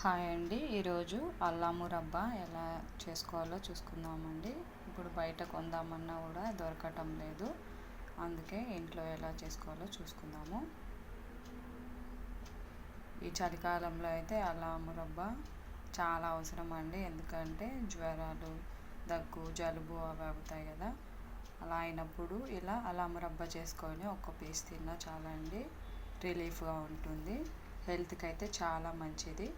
Hi అండి. ఈరోజు అల్లాము రబ్బా ఎలా చేసుకోవాలో చూసుకుందామండి. ఇప్పుడు బయట కొందామన్నా కూడా దొరకటం లేదు. అందుకే ఇంట్లో ఎలా చేసుకోవాలో చూసుకుందాము. ఈ చలికాలంలో అయితే అల్లాము రబ్బా చాలా అవసరం అండి. ఎందుకంటే జ్వరాలు దగ్గు జలుబు అవి అవుతాయి కదా. అలా అయినప్పుడు ఇలా అల్లాము రబ్బా చేసుకొని ఒక్క పీస్ తిన్నా చాలా అండి రిలీఫ్గా ఉంటుంది. హెల్త్కి అయితే చాలా మంచిది.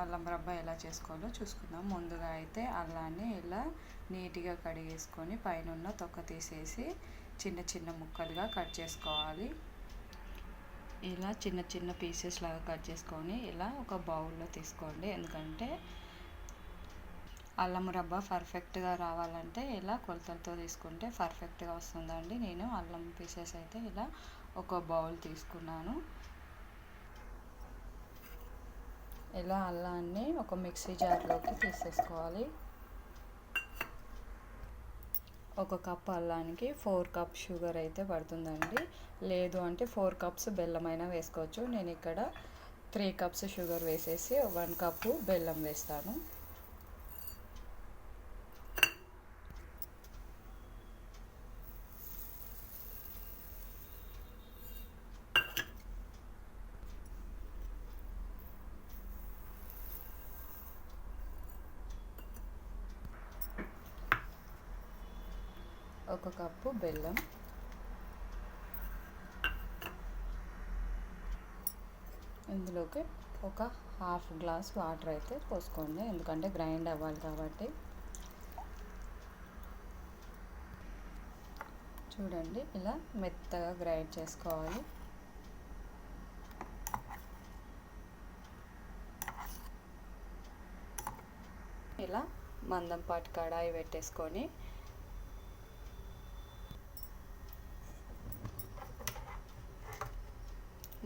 అల్లం రబ్బ ఎలా చేసుకోవాలో చూసుకుందాం. ముందుగా అయితే అల్లాన్ని ఇలా నీట్గా కడిగేసుకొని పైన తొక్క తీసేసి చిన్న చిన్న ముక్కలుగా కట్ చేసుకోవాలి. ఇలా చిన్న చిన్న పీసెస్ లాగా కట్ చేసుకొని ఇలా ఒక బౌల్లో తీసుకోండి. ఎందుకంటే అల్లం రబ్బ పర్ఫెక్ట్గా రావాలంటే ఇలా కొలతలతో తీసుకుంటే పర్ఫెక్ట్గా వస్తుందండి. నేను అల్లం పీసెస్ అయితే ఇలా ఒక బౌల్ తీసుకున్నాను. ఇలా అల్లాన్ని ఒక మిక్సీ జార్లోకి తీసేసుకోవాలి. ఒక కప్ అల్లానికి ఫోర్ కప్ షుగర్ అయితే పడుతుందండి. లేదు అంటే ఫోర్ కప్స్ బెల్లం అయినా వేసుకోవచ్చు. నేను ఇక్కడ త్రీ కప్స్ షుగర్ వేసేసి వన్ కప్పు బెల్లం వేస్తాను. ఒక కప్పు బెల్లం. ఇందులోకి ఒక హాఫ్ గ్లాస్ వాటర్ అయితే పోసుకోండి. ఎందుకంటే గ్రైండ్ అవ్వాలి కాబట్టి. చూడండి ఇలా మెత్తగా గ్రైండ్ చేసుకోవాలి. ఇలా మందంపాటి కడాయి పెట్టేసుకొని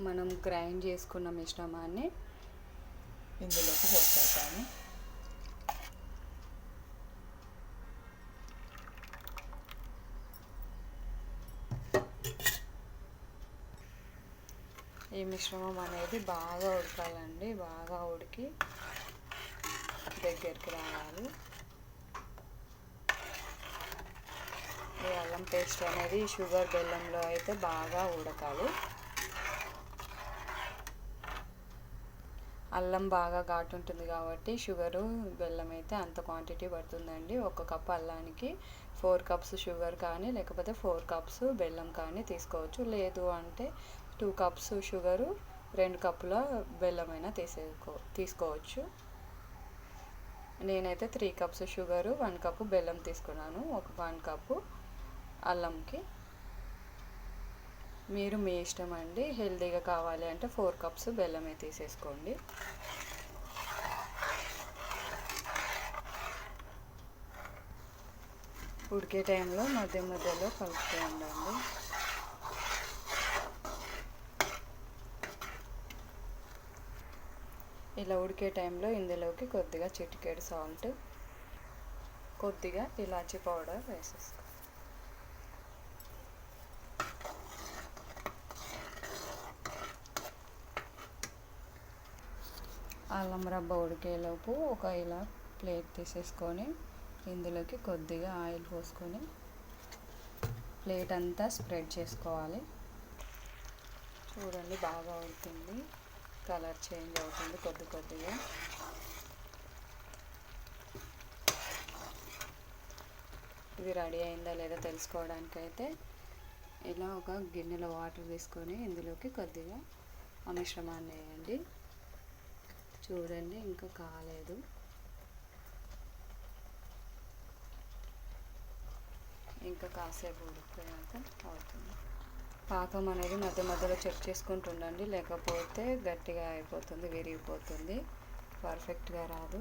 మనం గ్రైండ్ చేసుకున్న మిశ్రమాన్ని ఇందులోకి పోసేస్తాము ఈ మిశ్రమం అనేది బాగా ఉడకాలండి. బాగా ఉడికి దగ్గరికి రావాలి. ఈ అల్లం పేస్ట్ అనేది షుగర్ బెల్లంలో అయితే బాగా ఉడకాలి. అల్లం బాగా ఘాటు ఉంటుంది కాబట్టి షుగరు బెల్లం అయితే అంత క్వాంటిటీ పడుతుందండి. ఒక కప్ అల్లానికి ఫోర్ కప్స్ షుగర్ కానీ లేకపోతే ఫోర్ కప్స్ బెల్లం కానీ తీసుకోవచ్చు. లేదు అంటే టూ కప్స్ షుగరు రెండు కప్పుల బెల్లమైనా తీసేసుకో తీసుకోవచ్చు. నేనైతే three cups sugar one cup బెల్లం తీసుకున్నాను. ఒక వన్ కప్పు అల్లంకి. మీరు మీ ఇష్టం అండి. హెల్తీగా కావాలి అంటే ఫోర్ కప్స్ బెల్లమే తీసేసుకోండి. ఉడికే టైంలో మధ్య మధ్యలో కలుపుతూ ఉండండి. ఇలా ఉడికే టైంలో ఇందులోకి కొద్దిగా చిటికేడు సాల్ట్ కొద్దిగా ఇలాచీ పౌడర్ వేసేసుకోండి. అల్లం రబ్బ ఉడికేలోపు ఒక ఇలా ప్లేట్ తీసేసుకొని ఇందులోకి కొద్దిగా ఆయిల్ పోసుకొని ప్లేట్ అంతా స్ప్రెడ్ చేసుకోవాలి. చూడండి బాగా అవుతుంది కలర్ చేంజ్ అవుతుంది కొద్ది కొద్దిగా. ఇది రెడీ అయిందా లేదా తెలుసుకోవడానికి అయితే ఇలా ఒక గిన్నెలో వాటర్ తీసుకొని ఇందులోకి కొద్దిగా ఆ మిశ్రమాన్ని వేయండి. చూడండి ఇంకా కాలేదు. ఇంకా కాసేపు ఉడికిపోయాక అవుతుంది. పాకం అనేది మధ్య మధ్యలో చెక్ చేసుకుంటుండండి లేకపోతే గట్టిగా అయిపోతుంది విరిగిపోతుంది. పర్ఫెక్ట్గా రాదు.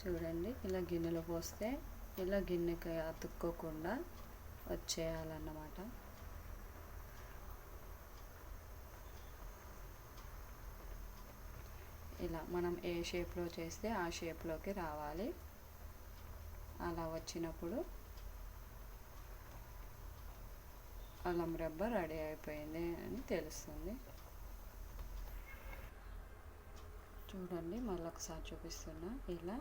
చూడండి ఇలా గిన్నెలో పోస్తే ఇలా గిన్నెకి అతుక్కోకుండా వచ్చేయాలన్నమాట. అలా మనం ఏ షేప్లో చేస్తే ఆ షేప్లోకి రావాలి. అలా వచ్చినప్పుడు అల్లం రబ్బ రెడీ అయిపోయింది అని తెలుస్తుంది. చూడండి మళ్ళీ ఒకసారి చూపిస్తున్నా. ఇలా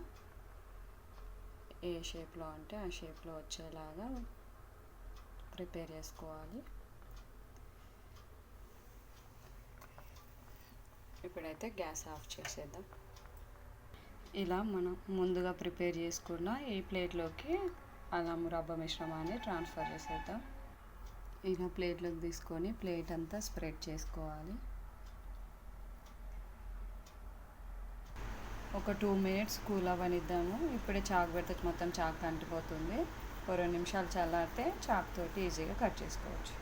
ఏ షేప్లో అంటే ఆ షేప్లో వచ్చేలాగా ప్రిపేర్ చేసుకోవాలి. ఇప్పుడైతే గ్యాస్ ఆఫ్ చేసేద్దాం. ఇలా మనం ముందుగా ప్రిపేర్ చేసుకున్న ఈ ప్లేట్లోకి అల్లం మురబ్బ మిశ్రమాన్ని ట్రాన్స్ఫర్ చేసేద్దాం. ఇలా ప్లేట్లోకి తీసుకొని ప్లేట్ అంతా స్ప్రెడ్ చేసుకోవాలి. ఒక టూ మినిట్స్ కూల్ అవ్వనిద్దాము. ఇప్పుడే చాకు పెడితే మొత్తం చాకు అంటిపోతుంది. ఒక రెండు నిమిషాలు చల్లారితే చాక్ తోటి ఈజీగా కట్ చేసుకోవచ్చు.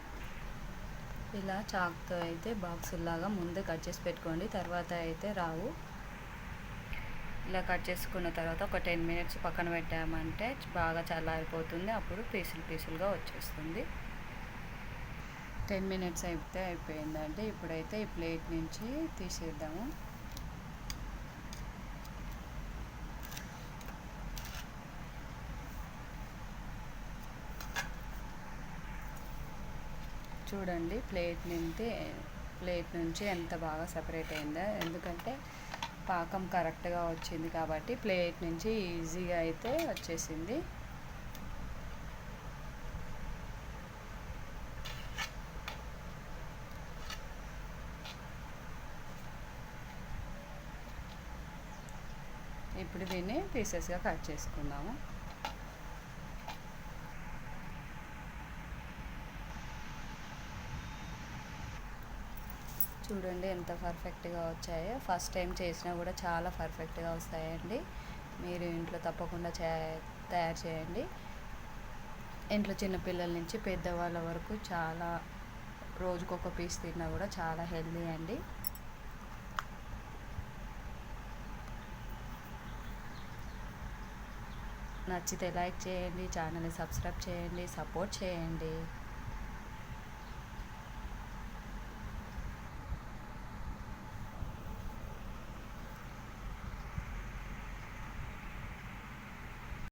ఇలా చాక్తో అయితే బాక్సుల్లాగా ముందే కట్ చేసి పెట్టుకోండి. తర్వాత అయితే రావు. ఇలా కట్ చేసుకున్న తర్వాత ఒక టెన్ మినిట్స్ పక్కన పెట్టామంటే బాగా చల్లారిపోతుంది. అప్పుడు పీసులు పీసులుగా వచ్చేస్తుంది. టెన్ మినిట్స్ అయితే అయిపోయిందంటే ఇప్పుడైతే ఈ ప్లేట్ నుంచి తీసేద్దాము. చూడండి ప్లేట్ నుంచి ప్లేట్ నుంచి ఎంత బాగా సపరేట్ అయిందో. ఎందుకంటే పాకం కరెక్ట్గా వచ్చింది కాబట్టి ప్లేట్ నుంచి ఈజీగా అయితే వచ్చేసింది. ఇప్పుడు దీన్ని పీసెస్గా కట్ చేసుకుందాము. చూడండి ఎంత పర్ఫెక్ట్గా వచ్చాయో. ఫస్ట్ టైం చేసినా కూడా చాలా పర్ఫెక్ట్గా వస్తాయండి. మీరు ఇంట్లో తప్పకుండా తయారు చేయండి. ఇంట్లో చిన్నపిల్లల నుంచి పెద్దవాళ్ళ వరకు చాలా రోజుకొక పీస్ తిన్నా కూడా చాలా హెల్దీ అండి. నచ్చితే లైక్ చేయండి ఛానల్ని సబ్స్క్రైబ్ చేయండి సపోర్ట్ చేయండి.